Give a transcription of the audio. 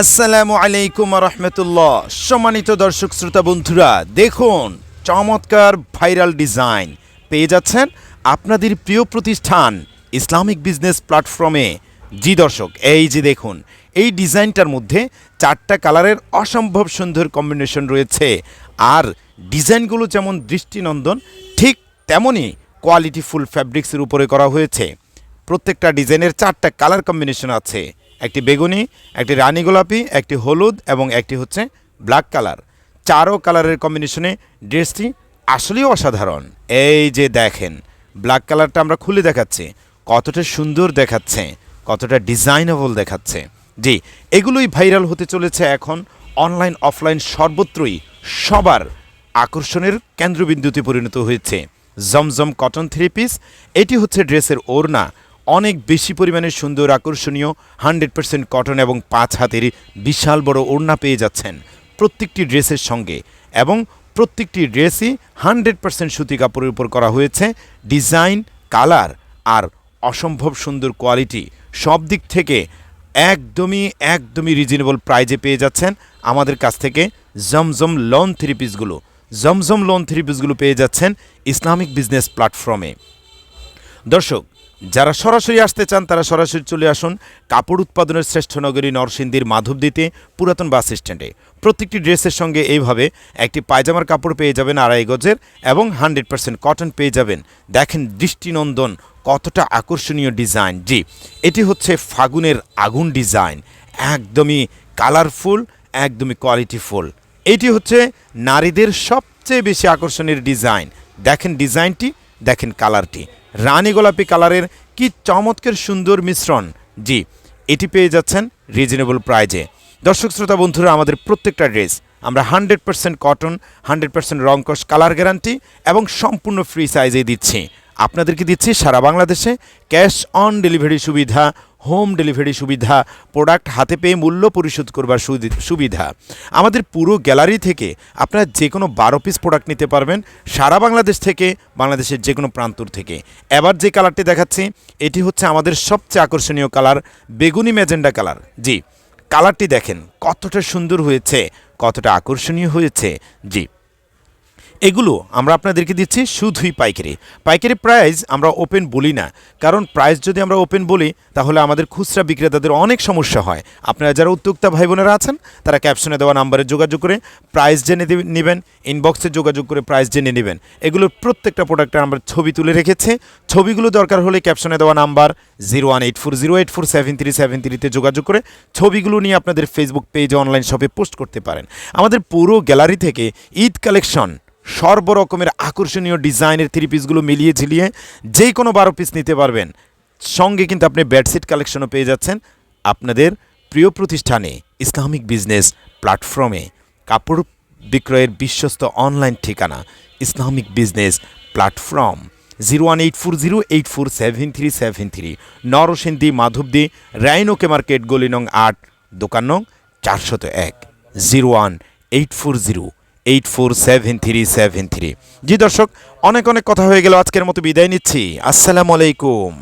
আসসালামু আলাইকুম রহমতুল্লাহ। সম্মানিত দর্শক শ্রোতা বন্ধুরা, দেখুন, চমৎকার ভাইরাল ডিজাইন পেয়ে যাচ্ছেন আপনাদের প্রিয় প্রতিষ্ঠান ইসলামিক বিজনেস প্ল্যাটফর্মে। জি দর্শক, এই যে দেখুন, এই ডিজাইনটার মধ্যে চারটা কালারের অসম্ভব সুন্দর কম্বিনেশন রয়েছে। আর ডিজাইনগুলো যেমন দৃষ্টিনন্দন, ঠিক তেমনই কোয়ালিটিফুল ফ্যাব্রিক্সের উপরে করা হয়েছে। প্রত্যেকটা ডিজাইনের চারটা কালার কম্বিনেশন আছে। একটি বেগুনি, একটি রানী গোলাপি, একটি হলুদ এবং একটি হচ্ছে ব্ল্যাক কালার। চারো কালারের কম্বিনেশনে ড্রেসটি আসলেই অসাধারণ। এই যে দেখেন, ব্ল্যাক কালারটা আমরা খুলে দেখাচ্ছি। কতটা সুন্দর দেখাচ্ছে, কতটা ডিজাইনেবল দেখাচ্ছে। জি, এগুলোই ভাইরাল হতে চলেছে এখন অনলাইন, অফলাইন সর্বত্রই। সবার আকর্ষণের কেন্দ্রবিন্দুতে পরিণত হয়েছে। জমজম কটন থ্রি পিস, এটি হচ্ছে ড্রেসের ওড়না। অনেক বেশি পরিমাণে সুন্দর, আকর্ষণীয়, হান্ড্রেড পার্সেন্ট কটন এবং পাঁচ হাতের বিশাল বড় ওড়না পেয়ে যাচ্ছেন প্রত্যেকটি ড্রেসের সঙ্গে এবং প্রত্যেকটি ড্রেসই হান্ড্রেড পার্সেন্ট সুতি কাপড়ের উপর করা হয়েছে। ডিজাইন, কালার আর অসম্ভব সুন্দর কোয়ালিটি সব দিক থেকে একদমই একদমই রিজনেবল প্রাইজে পেয়ে যাচ্ছেন আমাদের কাছ থেকে জমজম লন থ্রি পিসগুলো। জমজম লন থ্রি পিসগুলো পেয়ে যাচ্ছেন ইসলামিক বিজনেস প্ল্যাটফর্মে। দর্শক যারা সরাসরি আসতে চান, তারা সরাসরি চলে আসুন কাপড় উৎপাদনের শ্রেষ্ঠ নগরী নরসিংদীর মাধবদীতে পুরাতন বাস স্ট্যান্ডে। প্রত্যেকটি ড্রেসের সঙ্গে এইভাবে একটি পায়জামার কাপড় পেয়ে যাবেন আড়াই গজের এবং হান্ড্রেড পার্সেন্ট কটন পেয়ে যাবেন। দেখেন দৃষ্টিনন্দন, কতটা আকর্ষণীয় ডিজাইন। জি, এটি হচ্ছে ফাগুনের আগুন ডিজাইন। একদমই কালারফুল, একদমই কোয়ালিটিফুল। এটি হচ্ছে নারীদের সবচেয়ে বেশি আকর্ষণের ডিজাইন। দেখেন ডিজাইনটি, দেখেন কালারটি। রানী গোলাপি কালারের কি চমৎকার সুন্দর মিশ্রণ। জি, এটি পেয়ে যাচ্ছেন রিজনেবল প্রাইজে দর্শক শ্রোতা বন্ধুরা, আমাদের প্রত্যেকটা ড্রেস আমরা hundred percent cotton hundred percent রংকশ colour guarantee এবং সম্পূর্ণ ফ্রি সাইজে দিচ্ছি। আপনাদেরকে দিচ্ছি সারা বাংলাদেশে ক্যাশ অন ডেলিভারি সুবিধা হোম ডেলিভারি সুবিধা, প্রোডাক্ট হাতে পেয়ে মূল্য পরিশোধ করবার সুবিধা। আমাদের পুরো গ্যালারি থেকে আপনারা যে কোনো বারো পিস প্রোডাক্ট নিতে পারবেন, সারা বাংলাদেশ থেকে, বাংলাদেশের যে কোনো প্রান্তর থেকে। এবার যে কালারটি দেখাচ্ছি, এটি হচ্ছে আমাদের সবচেয়ে আকর্ষণীয় কালার, বেগুনি ম্যাজেন্ডা কালার। জি, কালারটি দেখেন, কতটা সুন্দর হয়েছে, কতটা আকর্ষণীয় হয়েছে। জি। এগুলো আমরা আপনাদেরকে দিচ্ছি শুধুই পাইকারি। পাইকারি প্রাইস আমরা ওপেন বলি না। কারণ প্রাইস যদি আমরা ওপেন বলি, তাহলে আমাদের খুচরা বিক্রেতাদের অনেক সমস্যা হয়। আপনারা যারা উদ্যোক্তা ভাই বোনেরা আছেন, তারা ক্যাপশনে দেওয়া নাম্বারে যোগাযোগ করে প্রাইস জেনে নেবেন ইনবক্সে যোগাযোগ করে প্রাইস জেনে নেবেন। এগুলোর প্রত্যেকটা প্রোডাক্টের আমরা ছবি তুলে রেখেছে। ছবিগুলো দরকার হলে ক্যাপশনে দেওয়া number zero one eight four zero eight four seven three seven থ্রিতে যোগাযোগ করে ছবিগুলো নিয়ে আপনাদের ফেসবুক পেজে অনলাইন শপে পোস্ট করতে পারেন। আমাদের পুরো গ্যালারি থেকে ঈদ কালেকশন সর্বরকমের আকর্ষণীয় ডিজাইনের থ্রি পিসগুলো মিলিয়ে ঝিলিয়ে যে কোনো বারো পিস নিতে পারবেন। সঙ্গে কিন্তু আপনি বেডশিট কালেকশনও পেয়ে যাচ্ছেন আপনাদের প্রিয় প্রতিষ্ঠানে ইসলামিক বিজনেস প্ল্যাটফর্মে কাপড় বিক্রয়ের বিশ্বস্ত অনলাইন ঠিকানা Islamic business platform zero one eight four zero eight four seven three seven three Narsingdi, Madhabdi, রাইনোকে market, গলি নং আট, দোকান নং চারশত এক zero one eight four zero eight four seven three seven three জি দর্শক, অনেক অনেক কথা হয়ে গেল, আজকের মতো বিদায় নিচ্ছি। আসসালামু আলাইকুম।